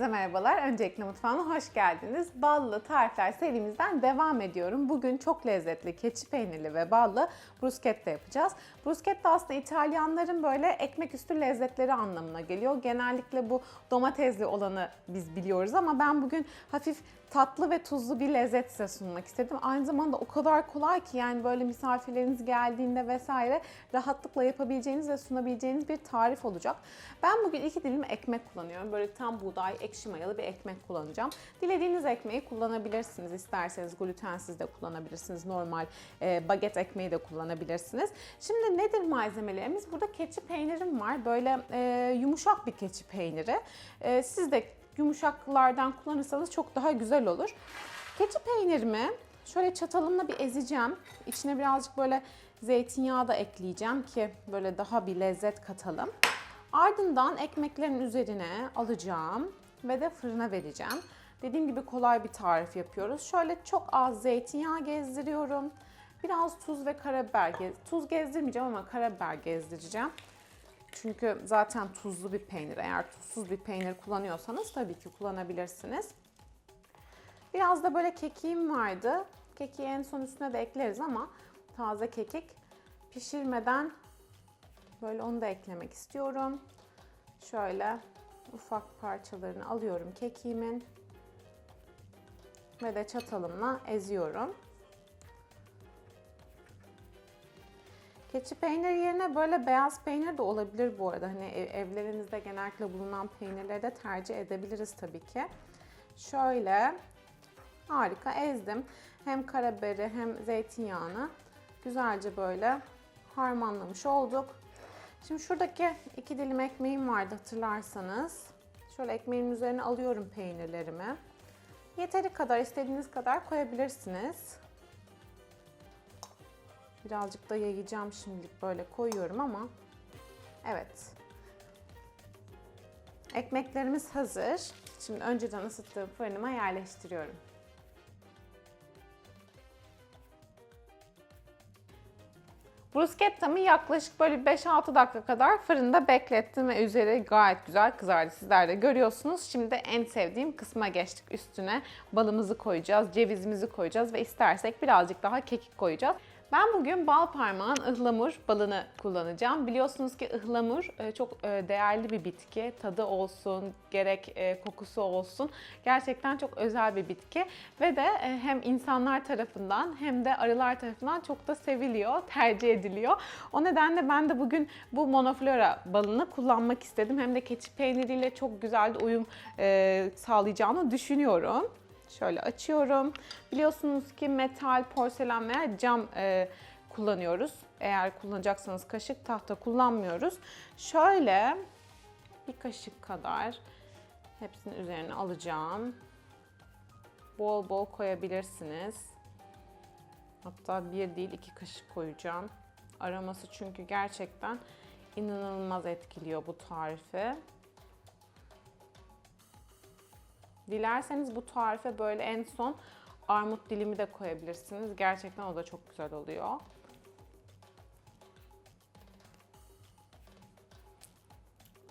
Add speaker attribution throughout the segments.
Speaker 1: Herkese merhabalar. Öncelikle mutfağıma hoş geldiniz. Ballı tarifler serimizden devam ediyorum. Bugün çok lezzetli keçi peynirli ve ballı bruschetta yapacağız. Bruschetta aslında İtalyanların böyle ekmek üstü lezzetleri anlamına geliyor. Genellikle bu domatesli olanı biz biliyoruz ama ben bugün hafif tatlı ve tuzlu bir lezzet size sunmak istedim. Aynı zamanda o kadar kolay ki yani böyle misafirleriniz geldiğinde vesaire rahatlıkla yapabileceğiniz ve sunabileceğiniz bir tarif olacak. Ben bugün iki dilim ekmek kullanıyorum. Böyle tam buğday, ekşi mayalı bir ekmek kullanacağım. Dilediğiniz ekmeği kullanabilirsiniz. İsterseniz glutensiz de kullanabilirsiniz. Normal e, baget ekmeği de kullanabilirsiniz. Şimdi nedir malzemelerimiz? Burada keçi peynirim var. Böyle e, yumuşak bir keçi peyniri. E, siz de yumuşaklardan kullanırsanız çok daha güzel olur. Keçi peynirimi şöyle çatalımla bir ezeceğim. İçine birazcık böyle zeytinyağı da ekleyeceğim ki böyle daha bir lezzet katalım. Ardından ekmeklerin üzerine alacağım ve de fırına vereceğim. Dediğim gibi kolay bir tarif yapıyoruz. Şöyle çok az zeytinyağı gezdiriyorum. Biraz tuz ve karabiber, tuz gezdirmeyeceğim ama karabiber gezdireceğim. Çünkü zaten tuzlu bir peynir. Eğer tuzsuz bir peynir kullanıyorsanız tabii ki kullanabilirsiniz. Biraz da böyle kekiğim vardı. Kekiği en son üstüne de ekleriz ama taze kekik pişirmeden böyle onu da eklemek istiyorum. Şöyle ufak parçalarını alıyorum kekiğimin ve de çatalımla eziyorum. Keçi peyniri yerine böyle beyaz peynir de olabilir bu arada. Hani ev- evlerinizde genellikle bulunan peynirleri de tercih edebiliriz tabii ki. Şöyle harika ezdim. Hem karabiberi hem zeytinyağını güzelce böyle harmanlamış olduk. Şimdi şuradaki iki dilim ekmeğim vardı hatırlarsanız. Şöyle ekmeğin üzerine alıyorum peynirlerimi. Yeteri kadar istediğiniz kadar koyabilirsiniz. Birazcık da yayacağım şimdilik böyle koyuyorum ama evet. Ekmeklerimiz hazır. Şimdi önceden ısıttığım fırınıma yerleştiriyorum. Bruschetta'mı yaklaşık böyle 5-6 dakika kadar fırında beklettim ve üzeri gayet güzel kızardı. Sizler de görüyorsunuz. Şimdi en sevdiğim kısma geçtik. Üstüne balımızı koyacağız, cevizimizi koyacağız ve istersek birazcık daha kekik koyacağız. Ben bugün bal parmağın ıhlamur balını kullanacağım. Biliyorsunuz ki ıhlamur e, çok e, değerli bir bitki. Tadı olsun, gerek e, kokusu olsun. Gerçekten çok özel bir bitki ve de hem insanlar tarafından hem de arılar tarafından çok da seviliyor, tercih ediliyor. O nedenle ben de bugün bu monoflora balını kullanmak istedim. Hem de keçi peyniriyle çok güzel uyum sağlayacağını düşünüyorum. Şöyle açıyorum. Biliyorsunuz ki metal, porselen veya cam e, kullanıyoruz. Eğer kullanacaksanız kaşık, tahta kullanmıyoruz. Şöyle bir kaşık kadar hepsinin üzerine alacağım. Bol bol koyabilirsiniz. Hatta bir değil iki kaşık koyacağım. Aroması çünkü gerçekten inanılmaz etkiliyor bu tarifi. Dilerseniz bu tarife böyle en son armut dilimi de koyabilirsiniz. Gerçekten o da çok güzel oluyor.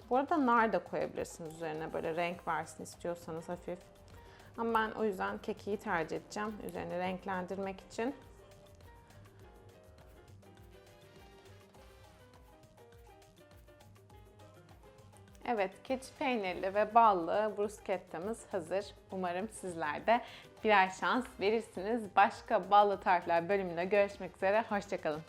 Speaker 1: Bu arada nar da koyabilirsiniz üzerine böyle renk versin istiyorsanız hafif. Ama ben o yüzden kekiği tercih edeceğim üzerine renklendirmek için. Evet, keçi peynirli ve ballı bruschetta'mız hazır. Umarım sizler de birer şans verirsiniz. Başka ballı tarifler bölümünde görüşmek üzere. Hoşçakalın.